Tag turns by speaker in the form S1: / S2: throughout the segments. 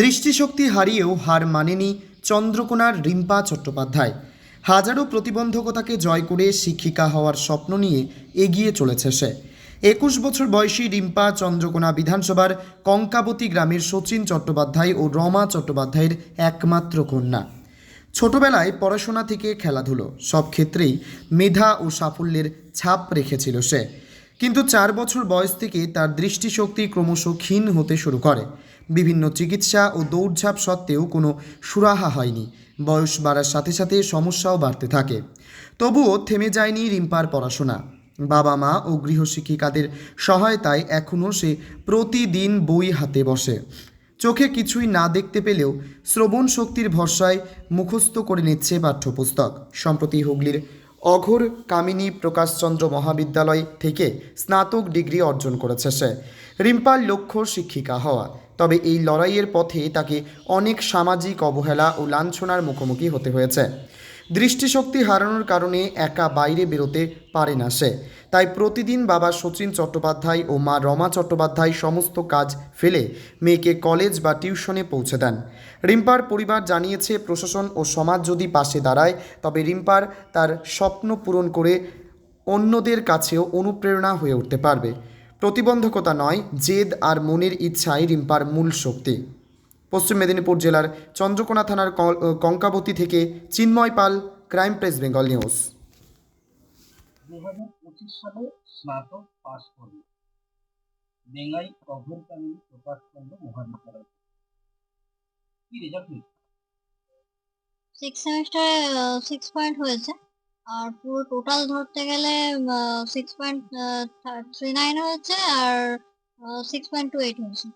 S1: দৃষ্টিশক্তি হারিয়েও হার মানেনি চন্দ্রকোনার রিম্পা চট্টোপাধ্যায়। হাজারো প্রতিবন্ধকতাকে জয় করে শিক্ষিকা হওয়ার স্বপ্ন নিয়ে এগিয়ে চলেছে সে। একুশ বছর বয়সী রিম্পা চন্দ্রকোনা বিধানসভার কঙ্কাবতী গ্রামের সচিন চট্টোপাধ্যায় ও রমা চট্টোপাধ্যায়ের একমাত্র কন্যা। ছোটবেলায় পড়াশোনা থেকে খেলাধুলো, সব ক্ষেত্রেই মেধা ও সাফল্যের ছাপ রেখেছিল সে। কিন্তু চার বছর বয়স থেকে তার দৃষ্টিশক্তি ক্রমশ ক্ষীণ হতে শুরু করে। বিভিন্ন চিকিৎসা ও দৌড়ঝাঁপ সত্ত্বেও কোনো সুরাহা হয়নি। বয়স বাড়ার সাথে সাথে সমস্যাও বাড়তে থাকে। তবুও থেমে যায়নি রিম্পার পড়াশোনা। বাবা মা ও গৃহশিক্ষিকাদের সহায়তায় এখনও সে প্রতিদিন বই হাতে বসে। চোখে কিছুই না দেখতে পেলেও শ্রবণ শক্তির ভরসায় মুখস্থ করে নিচ্ছে পাঠ্যপুস্তক। সম্প্রতি হুগলির অঘোর কামিনী প্রকাশচন্দ্র মহাবিদ্যালয় থেকে স্নাতক ডিগ্রি অর্জন করেছে সে। রিম্পার লক্ষ্য শিক্ষিকা হওয়া। তবে এই লড়াইয়ের পথে তাকে অনেক সামাজিক অবহেলা ও লাঞ্ছনার মুখোমুখি হতে হয়েছে। দৃষ্টিশক্তি হারানোর কারণে একা বাইরে বেরোতে পারে না সে। তাই প্রতিদিন বাবা সচিন চট্টোপাধ্যায় ও মা রমা চট্টোপাধ্যায় সমস্ত কাজ ফেলে মেয়েকে কলেজ বা টিউশনে পৌঁছে দেন। রিম্পার পরিবার জানিয়েছে, প্রশাসন ও সমাজ যদি পাশে দাঁড়ায়, তবে রিম্পার তার স্বপ্ন পূরণ করে অন্যদের কাছেও অনুপ্রেরণা হয়ে উঠতে পারবে। প্রতিবন্ধকতা নয়, জেদ আর মনের ইচ্ছাই রিম্পার মূল শক্তি। পশ্চিম মেদিনীপুর জেলার চন্দ্রকোনা থানার কঙ্কাবতী থেকে Chinmoy Pal crime press Bengal news.
S2: দু হাজার পঁচিশ সালে স্নাতক পাশ বেঙ্গাই অভ্যন্তরীণ প্রকাশচন্দ্র মহাবিদ্যালয়। কি রেজাল্ট হয়েছে?
S3: সিক্স সেমিস্টারে সিক্স পয়েন্ট হয়েছে। আর পুরো টোটাল ধরতে গেলে সিক্স পয়েন্ট থ্রি নাইন হয়েছে আর সিক্স পয়েন্ট টু এইট হয়েছে।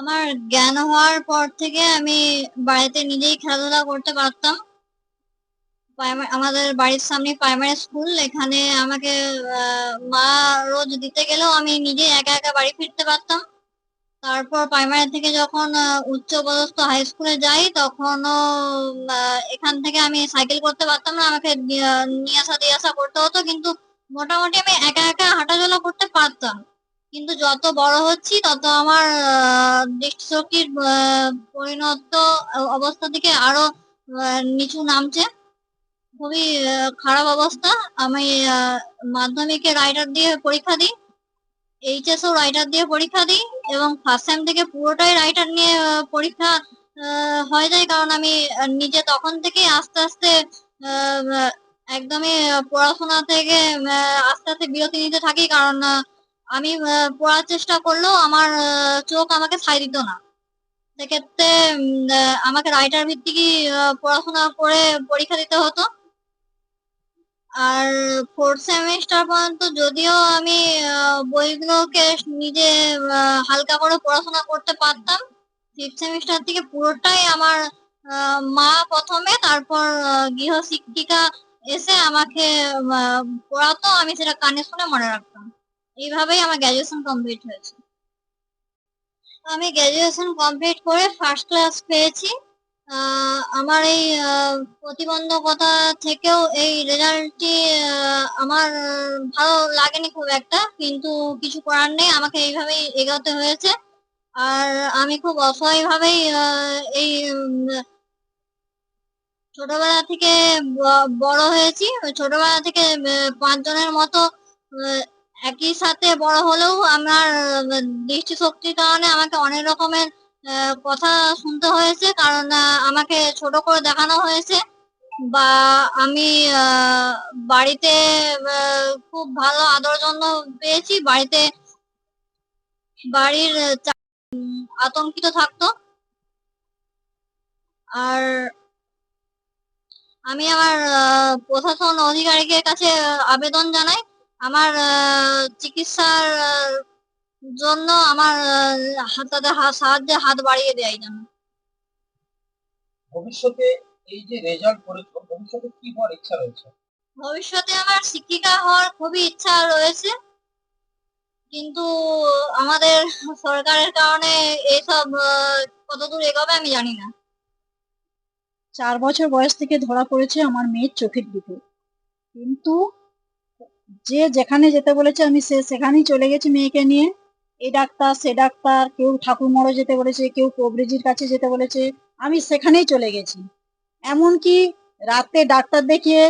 S3: আমার জ্ঞান হওয়ার পর থেকে আমি বাড়িতে নিজেই খেলাধুলা করতে পারতাম। আমাদের বাড়ির সামনে প্রাইমারি স্কুল এখানে আমাকে মা রোজ দিতে গেলেও আমি নিজে একা একা বাড়ি ফিরতে পারতাম। তারপর প্রাইমারি থেকে যখন উচ্চ পদস্থ হাই স্কুলে যাই, তখনও এখান থেকে আমি সাইকেল করতে পারতাম না। আমাকে নিয়ে নিয়ে আসা, দিয়ে আসা করতে হতো, কিন্তু মোটামুটি আমি একা একা হাঁটাচলা করতে পারতাম। কিন্তু যত বড় হচ্ছি, তত আমার দৃষ্টিশক্তির পরিণত অবস্থা থেকে আরও নিচু নামছে। খুবই খারাপ অবস্থা। আমি মাধ্যমিকে রাইটার দিয়ে পরীক্ষা দিই এইচএস ও রাইটার দিয়ে পরীক্ষা দিই এবং ফার্স্ট সেম থেকে পুরোটাই রাইটার নিয়ে পরীক্ষা হয়ে যায়। কারণ আমি নিজে তখন থেকেই আস্তে আস্তে একদমই পড়াশোনা থেকে আস্তে আস্তে বিরতি নিতে থাকি। কারণ আমি পড়ার চেষ্টা করলেও আমার চোখ আমাকে ছাই দিত না। সেক্ষেত্রে আমাকে রাইটার ভিত্তিকই পড়াশোনা করে পরীক্ষা দিতে হতো। আর ফোর্থ সেমিস্টার পর্যন্ত যদিও আমি বইগুলোকে নিজে হালকা করে পড়াশোনা করতে পারতাম ফিফথ সেমিস্টার থেকে পুরোটাই আমার মা প্রথমে, তারপর গৃহ শিক্ষিকা এসে আমাকে পড়াতো, আমি সেটা কানে শুনে মনে রাখতাম। এইভাবেই আমার গ্র্যাজুয়েশন কমপ্লিট হয়েছে। আমি গ্র্যাজুয়েশন কমপ্লিট করে ফার্স্ট ক্লাস পেয়েছি। আমার এই প্রতিবন্ধকতা থেকেও এই রেজাল্টটি আমার ভালো লাগেনি খুব একটা, কিন্তু কিছু করার নেই, আমাকে এইভাবেই এগোতে হয়েছে। আর আমি খুব অসহায় ভাবেই এই ছোটবেলা থেকে বড় হয়েছি। ছোটবেলা থেকে পাঁচজনের মতো একই সাথে বড় হলেও আমার দৃষ্টিশক্তির কারণে আমাকে অনেক রকমের কথা শুনতে হয়েছে। কারণ আমাকে ছোট করে দেখানো হয়েছে। বা আমি বাড়িতে খুব ভালো আদর যত্ন পেয়েছি। বাড়িতে বাড়ির আতঙ্কিত থাকতো। আর আমি আমার প্রশাসন অধিকারীদের কাছে আবেদন জানাই। আমার চিকিৎসার জন্য আমার তাদের সাহায্যে হাত বাড়িয়ে দেয় যেন।
S2: ভবিষ্যতে এই যে রেজাল্ট করেছ ভবিষ্যতে কি হওয়ার ইচ্ছা রয়েছে?
S3: ভবিষ্যতে আমার শিক্ষিকা হওয়ার খুবই ইচ্ছা রয়েছে। কিন্তু আমাদের সরকারের কারণে এইসব কতদূর এগোবে আমি জানি না।
S4: চার বছর বয়স থেকে ধরা পড়েছে আমার মেয়ের চোখের দিকে। কিন্তু যে যেখানে যেতে বলেছে, আমি সে সেখানেই চলে গেছি মেয়েকে নিয়ে। এই ডাক্তার, সে ডাক্তার, কেউ ঠাকুরমড়ো যেতে বলেছে, কেউ কবরেজির কাছে যেতে বলেছে, আমি সেখানেই চলে গেছি। এমনকি রাতে ডাক্তার দেখিয়ে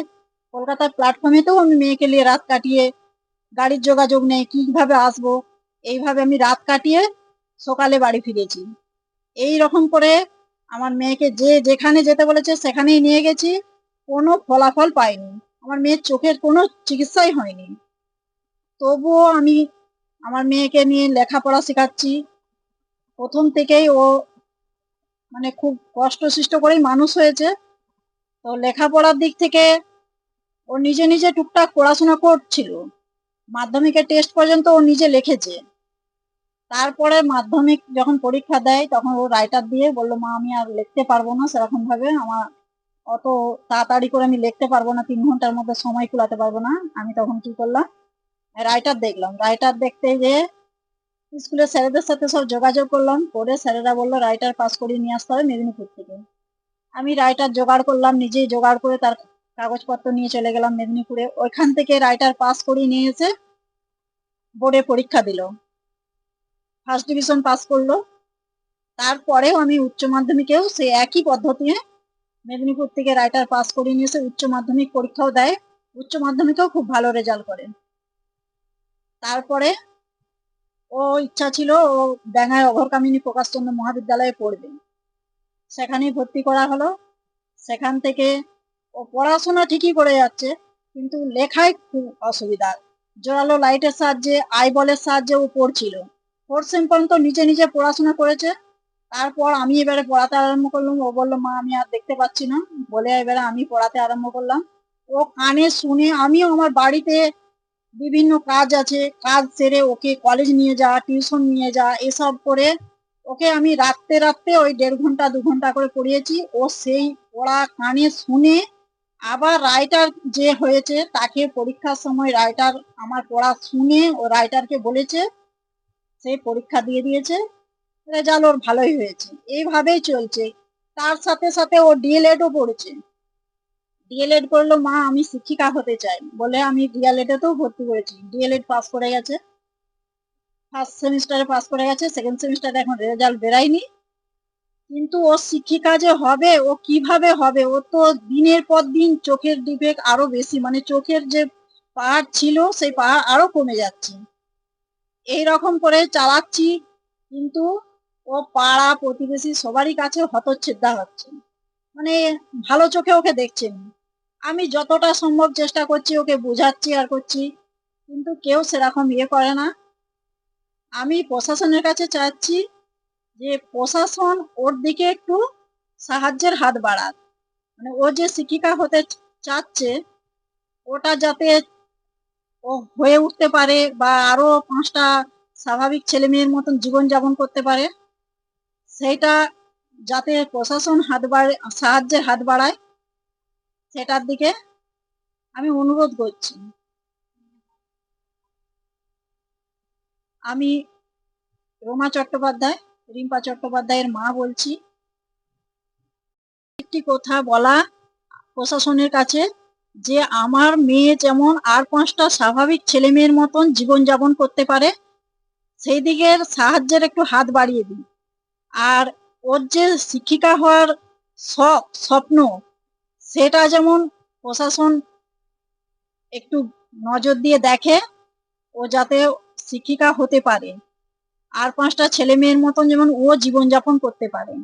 S4: কলকাতার প্ল্যাটফর্মেতেও আমি মেয়েকে নিয়ে রাত কাটিয়ে গাড়ির যোগাযোগ নেই, কীভাবে আসব? এইভাবে আমি রাত কাটিয়ে সকালে বাড়ি ফিরেছি। এই রকম করে আমার মেয়েকে যে যেখানে যেতে বলেছে, সেখানেই নিয়ে গেছি। কোনো ফলাফল পাইনি। আমার মেয়ের চোখের কোনো চিকিৎসাই হয়নি। তবুও আমি আমার মেয়েকে নিয়ে লেখাপড়া শেখাচ্ছি। প্রথম থেকেই ও মানে খুব কষ্ট সৃষ্ট করেই মানুষ হয়েছে। তো লেখাপড়ার দিক থেকে ও নিজে নিজে টুকটাক পড়াশোনা করছিল। মাধ্যমিকের টেস্ট পর্যন্ত ও নিজে লিখেছে। তারপরে মাধ্যমিক যখন পরীক্ষা দেয় তখন ও রাইটার দিয়ে বলল, মা, আমি আর লিখতে পারব না সেরকম ভাবে আমার অত তাড়াতাড়ি করে আমি লিখতে পারব না, তিন ঘণ্টার মধ্যে সময় কুলাতে পারব না। আমি তখন কি করলাম? রাইটার দেখলাম। রাইটার দেখতে যে স্কুলের স্যারেদের সাথে সব যোগাযোগ করলাম। করে স্যারেরা বলল রাইটার পাস করিয়ে নিয়ে আসতে হবে মেদিনীপুর থেকে। আমি রাইটার জোগাড় করলাম, নিজেই জোগাড় করে তার কাগজপত্র নিয়ে চলে গেলাম মেদিনীপুরে। ওইখান থেকে রাইটার পাস করিয়ে নিয়ে এসে বোর্ডে পরীক্ষা দিল। ফার্স্ট ডিভিশন পাস করল। তারপরেও আমি উচ্চ মাধ্যমিকেও সেই একই পদ্ধতিতে মেদিনীপুর থেকে রাইটার পাস করিয়ে নিয়ে এসে উচ্চ মাধ্যমিক পরীক্ষাও দেয়। উচ্চ মাধ্যমিকেও খুব ভালো রেজাল্ট করে। তারপরে ও ইচ্ছা ছিল ও ব্যাঙায় অঘরকামিনী প্রকাশচন্দ্র মহাবিদ্যালয়ে পড়বে। সেখানেই ভর্তি করা হলো। সেখান থেকে ও পড়াশোনা ঠিকই করে যাচ্ছে, কিন্তু লেখায় খুব অসুবিধা। জোরালো লাইটের সাহায্যে আই বলের সাহায্যে ও পড়ছিল। ফোর্থ সেম পর্যন্ত নিজে নিজে পড়াশোনা করেছে। তারপর আমি এবারে পড়াতে আরম্ভ করলাম। ও বলল, মা, আমি আর দেখতে পাচ্ছি না। বলে এবারে আমি পড়াতে আরম্ভ করলাম। ও কানে শুনে আমিও আমার বাড়িতে বিভিন্ন কাজ আছে। কাজ সেরে ওকে কলেজ নিয়ে যাওয়া টিউশন নিয়ে যাওয়া এসব করে ওকে আমি রাখতে রাখতে ওই দেড় ঘণ্টা, দু ঘণ্টা করে পড়িয়েছি। ও সেই পড়া কানে শুনে আবার রাইটার যে হয়েছে, তাকে পরীক্ষার সময় রাইটার আমার পড়া শুনে ও রাইটারকে বলেছে সেই পরীক্ষা দিয়ে দিয়েছে। রেজাল্ট ওর ভালোই হয়েছে। এইভাবেই চলছে। তার সাথে সাথে ও ডিএলএডও পড়েছে। ডিএলএড করল, মা, আমি শিক্ষিকা হতে চাই। বলে আমি ডিএলএড এতেও ভর্তি করেছি ডিএলএড পাস করে গেছে। ফার্স্ট সেমিস্টারে পাস করে গেছে। সেকেন্ড সেমিস্টারে এখন রেজাল্ট বেরায়নি। কিন্তু ও শিক্ষিকা যে হবে, ও কীভাবে হবে? ও তো দিনের পর দিন চোখের ডিফেক্ট আরও বেশি। মানে চোখের যে পাহাড় ছিল, সেই পাহাড় আরও কমে যাচ্ছে। এই রকম করে চালাচ্ছি। কিন্তু ও পাড়া প্রতিবেশী সবারই কাছে হতচ্ছেদা হচ্ছে। মানে ভালো চোখে ওকে দেখছেন আমি যতটা সম্ভব চেষ্টা করছি ওকে বোঝাচ্ছি আর করছি, কিন্তু কেউ সেরকম ইয়ে করে না। আমি প্রশাসনের কাছে চাচ্ছি যে প্রশাসন ওর দিকে একটু সাহায্যের হাত বাড়াক। মানে ও যে শিক্ষিকা হতে চাচ্ছে, ওটা যাতে ও হয়ে উঠতে পারে বা আরও পাঁচটা স্বাভাবিক ছেলে মেয়ের মতন জীবনযাপন করতে পারে সেইটা যাতে প্রশাসন হাত বাড়ে সাহায্যের হাত বাড়ায়, সেটার দিকে আমি অনুরোধ করছি। আমি রোমা চট্টোপাধ্যায়, রিম্পা চট্টোপাধ্যায়ের মা বলছি, একটি কথা বলা প্রশাসনের কাছে যে আমার মেয়ে যেমন আর পাঁচটা স্বাভাবিক ছেলে মেয়ের মতন জীবনযাপন করতে পারে, সেই দিকের সাহায্যের একটু হাত বাড়িয়ে দিন। আর ওর যে শিক্ষিকা হওয়ার শখ স্বপ্ন, সেটা যেমন প্রশাসন একটু নজর দিয়ে দেখে, ও যাতে শিক্ষিকা হতে পারে। আর পাঁচটা ছেলে মেয়ের মতন যেমন ও জীবনযাপন করতে পারে।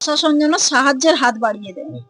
S4: প্রশাসন যেন সাহায্যের হাত বাড়িয়ে দেয়।